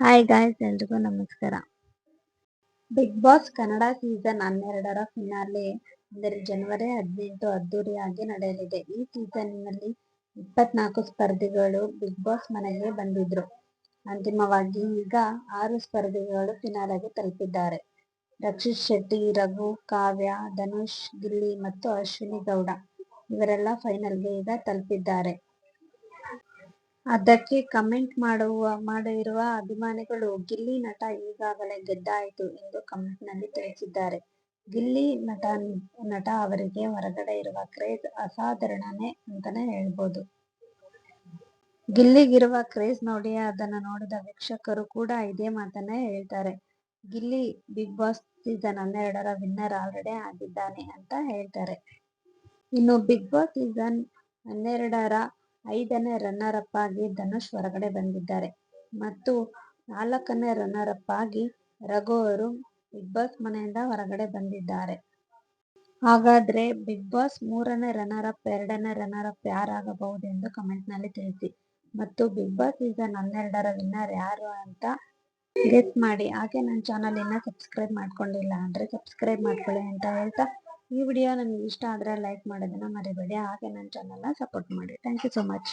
Hi guys ಎಲ್ರಿಗೂ ನಮಸ್ಕಾರ. Big boss Kannada season ಹನ್ನೆರಡರ ಫಿನಾಲೆ ಅಂದರೆ ಜನವರಿ ಹದಿನೆಂಟು ಅದ್ದೂರಿಯಾಗಿ ನಡೆಯಲಿದೆ. ಈ ಸೀಸನ್ನಲ್ಲಿ ಇಪ್ಪತ್ನಾಲ್ಕು ಸ್ಪರ್ಧಿಗಳು ಬಿಗ್ ಬಾಸ್ ಮನೆಗೆ ಬಂದಿದ್ರು. ಅಂತಿಮವಾಗಿ ಈಗ ಆರು ಸ್ಪರ್ಧಿಗಳು ಫಿನಾಲೆಗೆ ತಲುಪಿದ್ದಾರೆ. ರಕ್ಷಿತ್ ಶೆಟ್ಟಿ, ರಘು, ಕಾವ್ಯ, ಧನುಷ್, ಗಿಲ್ಲಿ ಮತ್ತು ಅಶ್ವಿನಿ ಗೌಡ ಇವರೆಲ್ಲ ಫೈನಲ್ಗೆ ಈಗ ತಲುಪಿದ್ದಾರೆ. ಅದಕ್ಕೆ ಕಮೆಂಟ್ ಮಾಡುವ ಮಾಡಿರುವ ಅಭಿಮಾನಿಗಳು, ಗಿಲ್ಲಿ ನಟ ಈಗಾಗಲೇ ಗೆದ್ದಾಯಿತು ಎಂದು ಕಮೆಂಟ್ನಲ್ಲಿ ತಿಳಿಸಿದ್ದಾರೆ. ಗಿಲ್ಲಿ ನಟ ನಟ ಅವರಿಗೆ ಹೊರಗಡೆ ಇರುವ ಕ್ರೇಜ್ ಅಸಾಧಾರಣನೇ ಅಂತಾನೆ ಹೇಳ್ಬೋದು. ಗಿಲ್ಲಿಗಿರುವ ಕ್ರೇಜ್ ನೋಡಿ ಅದನ್ನ ನೋಡಿದ ವೀಕ್ಷಕರು ಕೂಡ ಇದೇ ಮಾತನ್ನ ಹೇಳ್ತಾರೆ. ಗಿಲ್ಲಿ ಬಿಗ್ ಬಾಸ್ ಸೀಸನ್ ಹನ್ನೆರಡರ ವಿನ್ನರ್ ಆಲ್ರೆಡಿ ಆಗಿದ್ದಾನೆ ಅಂತ ಹೇಳ್ತಾರೆ. ಇನ್ನು ಬಿಗ್ ಬಾಸ್ ಸೀಸನ್ ಹನ್ನೆರಡರ ಐದನೇ ರನ್ನರ್ ಅಪ್ ಆಗಿ ಧನುಷ್ ಹೊರಗಡೆ ಬಂದಿದ್ದಾರೆ. ಮತ್ತು ನಾಲ್ಕನೇ ರನ್ನರ್ ಅಪ್ ಆಗಿ ರಘು ಅವರು ಬಿಗ್ ಬಾಸ್ ಮನೆಯಿಂದ ಹೊರಗಡೆ ಬಂದಿದ್ದಾರೆ. ಹಾಗಾದ್ರೆ ಬಿಗ್ ಬಾಸ್ ಮೂರನೇ ರನ್ನರ್ ಅಪ್ ಎರಡನೇ ರನ್ನರ್ ಅಪ್ ಯಾರಾಗಬಹುದು ಎಂದು ಕಮೆಂಟ್ನಲ್ಲಿ ತಿಳಿಸಿ. ಮತ್ತು ಬಿಗ್ ಬಾಸ್ ಸೀಸನ್ ಹನ್ನೆರಡರ ವಿನ್ನರ್ ಯಾರು ಅಂತ ಗೆಸ್ ಮಾಡಿ. ಹಾಗೆ ನನ್ನ ಚಾನಲ್ ಇನ್ನ ಸಬ್ಸ್ಕ್ರೈಬ್ ಮಾಡ್ಕೊಂಡಿಲ್ಲ ಅಂದ್ರೆ ಸಬ್ಸ್ಕ್ರೈಬ್ ಮಾಡ್ಕೊಳ್ಳಿ ಅಂತ ಹೇಳ್ತಾ ಈ ವಿಡಿಯೋ ನನಗೆ ಇಷ್ಟ ಆದರೆ ಲೈಕ್ ಮಾಡೋದನ್ನ ಮರಿಬೇಡಿ. ಹಾಗೆ ನನ್ನ ಚಾನಲ್ನ ಸಪೋರ್ಟ್ ಮಾಡಿ ಥ್ಯಾಂಕ್ ಯು ಸೊ ಮಚ್